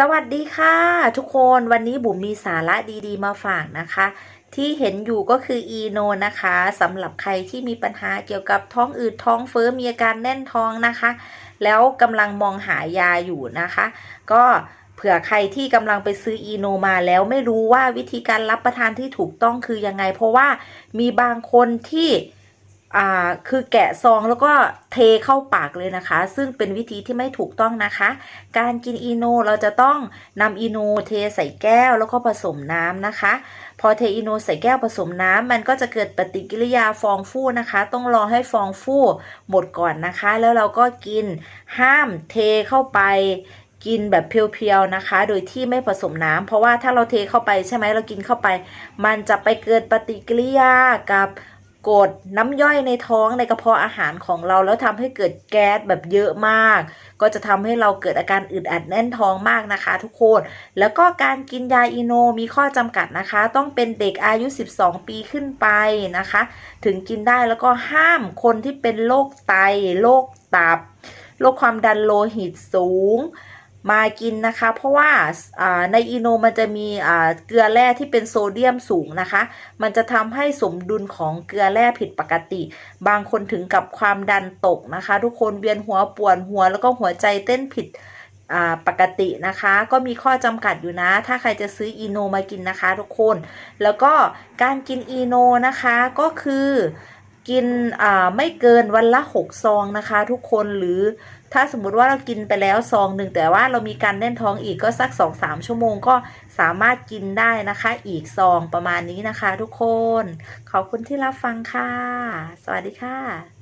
สวัสดีค่ะ ทุกคนวันนี้บุ๋มมีสาระดีๆ มาฝากนะคะ ที่เห็นอยู่ก็คืออีโนนะคะสำหรับใครที่มีปัญหาเกี่ยวกับท้องอืดท้องเฟ้อมีอาการแน่นท้องนะคะ แล้วกำลังมองหายาอยู่นะคะ ก็เผื่อใครที่กำลังไปซื้ออีโนมาแล้วไม่รู้ว่าวิธีการรับประทานที่ถูกต้องคือยังไง เพราะว่ามีบางคนที่ อ่าคือแกะซองแล้วก็เทเข้าปากเลยนะคะ ซึ่งเป็นวิธีที่ไม่ถูกต้องนะคะ การกินอีโนเราจะต้องนำอีโนเทใส่แก้วแล้วก็ผสมน้ำนะคะ พอเทอีโนใส่แก้วผสมน้ำมันก็จะเกิดปฏิกิริยาฟองฟู่นะคะ ต้องรอให้ฟองฟู่หมดก่อนนะคะ แล้วเราก็กินห้ามเทเข้าไปกินแบบเพียวๆนะคะ โดยที่ไม่ผสมน้ำเพราะว่าถ้าเราเทเข้าไปใช่ไหมเรากินเข้าไป มันจะไปเกิดปฏิกิริยากับ กรดน้ำย่อยในท้องในกระเพาะอาหารของเรา แล้วทำให้เกิดแก๊สแบบเยอะมาก ก็จะทำให้เราเกิดอาการอึดอัดแน่นท้องมากนะคะ ทุกคน แล้วก็การกินยาอีโนมีข้อจำกัดนะคะ ต้องเป็นเด็กอายุ 12 ปีขึ้นไปนะคะ ถึงกินได้แล้วก็ห้ามคนที่เป็นโรคไตโรคตับโรคความดันโลหิตสูง มากินนะคะ เพราะว่าในอีโนมันจะมีเกลือแร่ที่เป็นโซเดียมสูงนะคะ มันจะทำให้สมดุลของเกลือแร่ผิดปกติ บางคนถึงกับความดันตกนะคะ ทุกคนเวียนหัวปวดหัวแล้วก็หัวใจเต้นผิดปกตินะคะ ก็มีข้อจำกัดอยู่นะ ถ้าใครจะซื้ออีโนมากินนะคะ ทุกคน แล้วก็การกินอีโนนะคะก็คือ กินอ่าไม่เกินวันละ6ซองนะคะ ทุกคนหรือถ้าสมมุติว่าเรากินไปแล้วซองหนึ่งแต่ว่าเรามีการแน่นท้องอีกก็สัก2-3ชั่วโมงก็สามารถกินได้นะคะ อีกซองประมาณนี้นะคะ ทุกคน ขอบคุณที่รับฟังค่ะ สวัสดีค่ะ